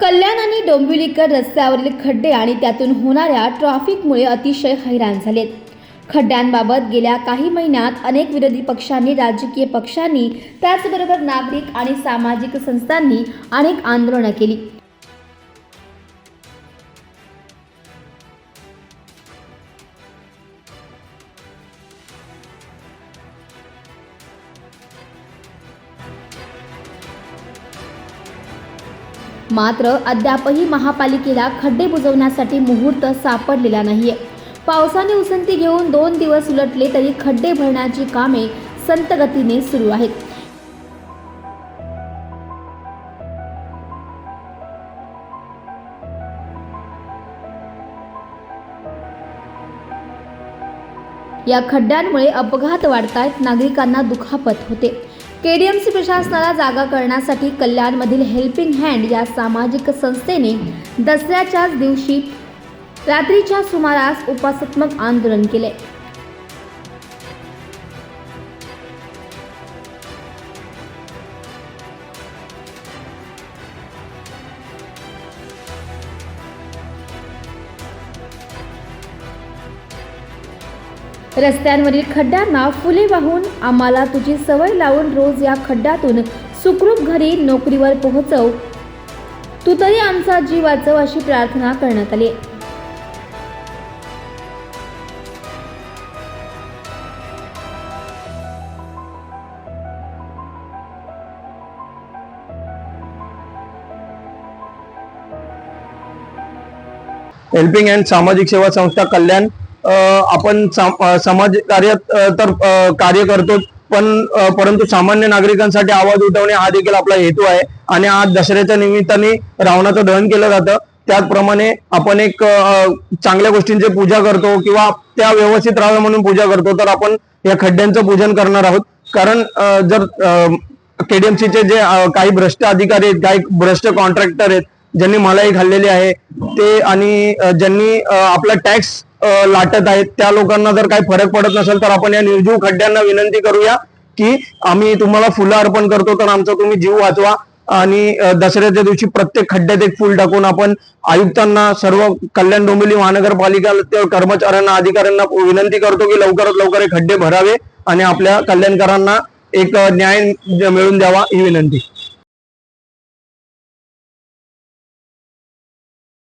कल्याण आणि डोंबिवलीकर रस्त्यावरील खड्डे आणि त्यातून होणाऱ्या ट्रॅफिकमुळे अतिशय हैराण झालेत. खड्ड्यांबाबत गेल्या काही महिन्यात अनेक विरोधी पक्षांनी राजकीय पक्षांनी त्याचबरोबर नागरिक आणि सामाजिक संस्थांनी अनेक आंदोलनं केली. मात्र अद्यापही महापालिकेला खड्डे बुजवण्यासाठी मुहूर्त सापडलेला नाहीये. पावसाने उसंती घेऊन दोन दिवस उलटले तरी खड्डे भरण्याची कामे संत गतीने सुरू आहेत. या खड्ड्यांमुळे अपघात वाढतायत नागरिकांना दुखापत होते. केडीएमसी प्रशासनाला जागा करण्यासाठी कल्याणमधील हेल्पिंग हँड या सामाजिक संस्थेने दसऱ्याच्याच दिवशी रात्रीच्या सुमारास उपासात्मक आंदोलन केले. रस्त्यांवरील खड्ड्यांना फुले वाहून आम्हाला तुझी सवय लावून रोज या खड्ड्यातून सुखरूप घरी नोकरीवर पोहोचव. तू तरी आमचा जीव वाचव अशी प्रार्थना करण्यात आली. हेल्पिंग अँड सामाजिक सेवा संस्था कल्याण आपण समाज कार्यात तर कार्य करतो पण परंतु सामान्य नागरिकांसाठी आवाज उठवणे हा देखील आपला हेतू आहे. आणि आज दसऱ्याच्या निमित्ताने रावणाचं दहन केलं जातं. त्याचप्रमाणे आपण एक चांगल्या गोष्टींची पूजा करतो किंवा त्या व्यवस्थित राहाव्या म्हणून पूजा करतो तर आपण या खड्ड्यांचं पूजन करणार आहोत. कारण जर केडीएमसीचे जे काही भ्रष्ट अधिकारी आहेत काही भ्रष्ट कॉन्ट्रॅक्टर आहेत ज्यांनी मलाई खाल्लेली आहे ते आणि ज्यांनी आपला टॅक्स लाटत आहेत त्या लोकांना जर काही फरक पडत नसेल तर आपण या निर्जीव खड्ड्यांना विनंती करूया की आम्ही तुम्हाला फुलं अर्पण करतो तर आमचा तुम्ही जीव वाचवा आणि दसऱ्याच्या दिवशी प्रत्येक खड्ड्यात एक फुल टाकून आपण आयुक्तांना सर्व कल्याण डोंबिवली महानगरपालिका कर्मचाऱ्यांना अधिकाऱ्यांना विनंती करतो की लवकरात लवकर हे खड्डे भरावे आणि आपल्या कल्याणकरांना एक न्याय मिळवून द्यावा ही विनंती.